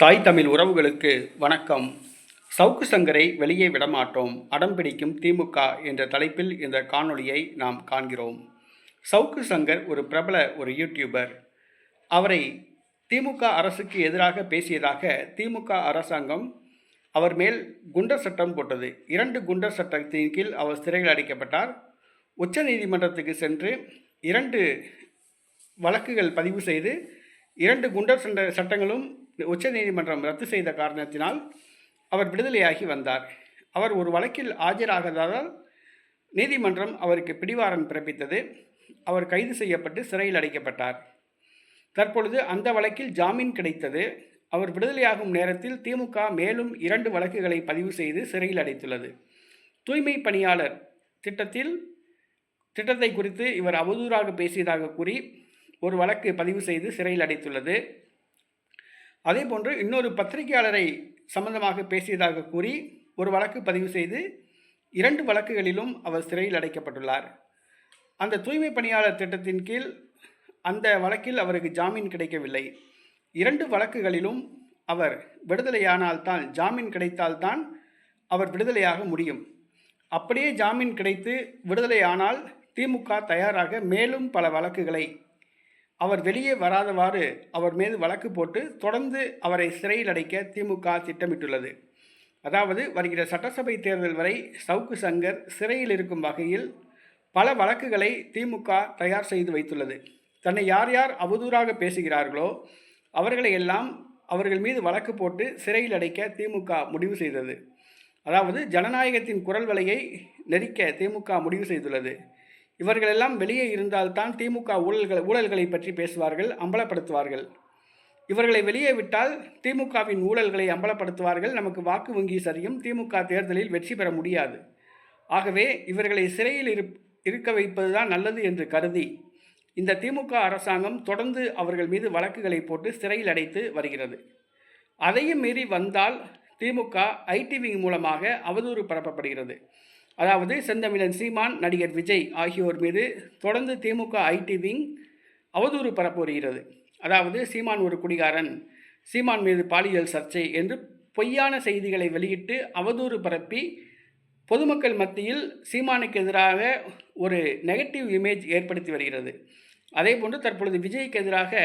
தாய் தமிழ் உறவுகளுக்கு வணக்கம். சவுக்கு சங்கரை வெளியே விடமாட்டோம். அடம் பிடிக்கும் திமுக என்ற தலைப்பில் இந்த காணொளியை நாம் காண்கிறோம். சவுக்கு சங்கர் ஒரு பிரபல ஒரு யூடியூபர் அவரை திமுக அரசுக்கு எதிராக பேசியதாக திமுக அரசாங்கம் அவர் மேல் குண்டர் சட்டம் போட்டது. இரண்டு குண்டர் சட்டத்தின் கீழ் அவர் சிறையில் அடைக்கப்பட்டார். உச்சநீதிமன்றத்துக்கு சென்று இரண்டு வழக்குகள் பதிவு செய்து இரண்டு குண்டர் சட்ட சட்டங்களும் உச்சநீதிமன்றம் ரத்து செய்த காரணத்தினால் அவர் விடுதலையாகி வந்தார். அவர் ஒரு வழக்கில் ஆஜராகாததால் நீதிமன்றம் அவருக்கு பிடிவாரன் பிறப்பித்தது. அவர் கைது செய்யப்பட்டு சிறையில் அடைக்கப்பட்டார். தற்பொழுது அந்த வழக்கில் ஜாமீன் கிடைத்தது. அவர் விடுதலையாகும் நேரத்தில் திமுக மேலும் இரண்டு வழக்குகளை பதிவு செய்து சிறையில் அடைத்துள்ளது. தூய்மை பணியாளர் திட்டத்தில் திட்டத்தை குறித்து இவர் அவதூறாக பேசியதாக கூறி ஒரு வழக்கு பதிவு செய்து சிறையில் அடைத்துள்ளது. அதே போன்று இன்னொரு பத்திரிகையாளரை சம்பந்தமாக பேசியதாக கூறி ஒரு வழக்கு பதிவு செய்து இரண்டு வழக்குகளிலும் அவர் சிறையில் அடைக்கப்பட்டுள்ளார். அந்த தூய்மை பணியாளர் திட்டத்தின் கீழ் அந்த வழக்கில் அவருக்கு ஜாமீன் கிடைக்கவில்லை. இரண்டு வழக்குகளிலும் அவர் விடுதலையானால்தான் ஜாமீன் கிடைத்தால்தான் அவர் விடுதலையாக முடியும். அப்படியே ஜாமீன் கிடைத்து விடுதலையானால் திமுக தயாராக மேலும் பல வழக்குகளை அவர் வெளியே வராதவாறு அவர் மீது வழக்கு போட்டு தொடர்ந்து அவரை சிறையில் அடைக்க திமுக திட்டமிட்டுள்ளது. அதாவது வருகிற சட்டசபை தேர்தல் வரை சவுக்கு சங்கர் சிறையில் இருக்கும் வகையில் பல வழக்குகளை திமுக தயார் செய்து வைத்துள்ளது. தன்னை யார் யார் அவதூறாக பேசுகிறார்களோ அவர்களை எல்லாம் அவர்கள் மீது வழக்கு போட்டு சிறையில் அடைக்க திமுக முடிவு செய்தது. அதாவது ஜனநாயகத்தின் குரல் வலையை நெரிக்க திமுக முடிவு செய்துள்ளது. இவர்களெல்லாம் வெளியே இருந்தால்தான் திமுக ஊழல்கள் ஊழல்களை பற்றி பேசுவார்கள் அம்பலப்படுத்துவார்கள். இவர்களை வெளியே விட்டால் திமுகவின் ஊழல்களை அம்பலப்படுத்துவார்கள். நமக்கு வாக்கு வங்கி சரியும் திமுக தேர்தலில் வெற்றி பெற முடியாது. ஆகவே இவர்களை சிறையில் இரு இருக்க வைப்பதுதான் நல்லது என்று கருதி இந்த திமுக அரசாங்கம் தொடர்ந்து அவர்கள் மீது வழக்குகளை போட்டு சிறையில் அடைத்து வருகிறது. அதையும் மீறி வந்தால் திமுக ஐடிவி மூலமாக அவதூறு பரப்பப்படுகிறது. அதாவது செந்தமிழன் சீமான் நடிகர் விஜய் ஆகியோர் மீது தொடர்ந்து திமுக ஐடி விங் அவதூறு பரப்பு வருகிறது. அதாவது சீமான் ஒரு குடிகாரன் சீமான் மீது பாலியல் சர்ச்சை என்று பொய்யான செய்திகளை வெளியிட்டு அவதூறு பரப்பி பொதுமக்கள் மத்தியில் சீமானுக்கு எதிராக ஒரு நெகட்டிவ் இமேஜ் ஏற்படுத்தி வருகிறது. அதே போன்று தற்பொழுது விஜய்க்கு எதிராக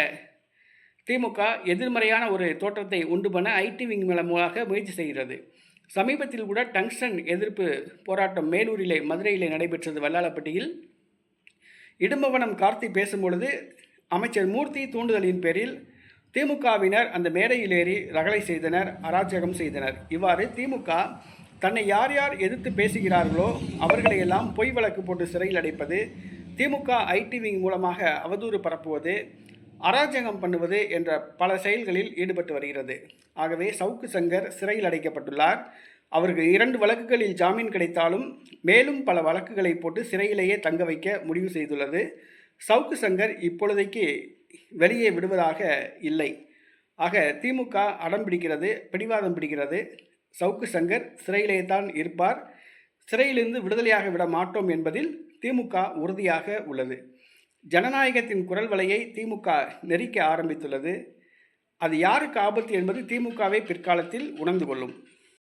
திமுக எதிர்மறையான ஒரு தோற்றத்தை உண்டு பண்ண ஐடி விங் மூலமாக முயற்சி செய்கிறது. சமீபத்தில் கூட டங்ஸ்டன் எதிர்ப்பு போராட்டம் மேலூரிலே மதுரையிலே நடைபெற்றது வல்லாளப்பட்டியில். இடும்பவனம் கார்த்தி பேசும்பொழுது அமைச்சர் மூர்த்தி தூண்டுதலின் பேரில் திமுகவினர் அந்த மேடையில் ஏறி ரகளை செய்தனர் அராஜகம் செய்தனர். இவ்வாறு திமுக தன்னை யார் யார் எதிர்த்து பேசுகிறார்களோ அவர்களையெல்லாம் பொய் வழக்கு போட்டு சிறையில் அடைப்பது திமுக ஐடிவி மூலமாக அவதூறு பரப்புவது அராஜகம் பண்ணுவது என்ற பல செயல்களில் ஈடுபட்டு வருகிறது. ஆகவே சவுக்கு சங்கர் சிறையில் அடைக்கப்பட்டுள்ளார். அவருக்கு இரண்டு வழக்குகளில் ஜாமீன் கிடைத்தாலும் மேலும் பல வழக்குகளை போட்டு சிறையிலேயே தங்க வைக்க முடிவு செய்துள்ளது. சவுக்கு சங்கர் இப்பொழுதைக்கு வெளியே விடுவதாக இல்லை. ஆக திமுக அடம் பிடிக்கிறது பிடிவாதம் பிடிக்கிறது. சவுக்கு சங்கர் சிறையிலே தான் இருப்பார். சிறையிலிருந்து விடுதலையாக விட மாட்டோம் என்பதில் திமுக உறுதியாக உள்ளது. ஜனநாயகத்தின் குரல் வலையை திமுக நெறிக்க ஆரம்பித்துள்ளது. அது யாருக்கு ஆபத்து என்பது திமுகவை பிற்காலத்தில் உணர்ந்து கொள்ளும்.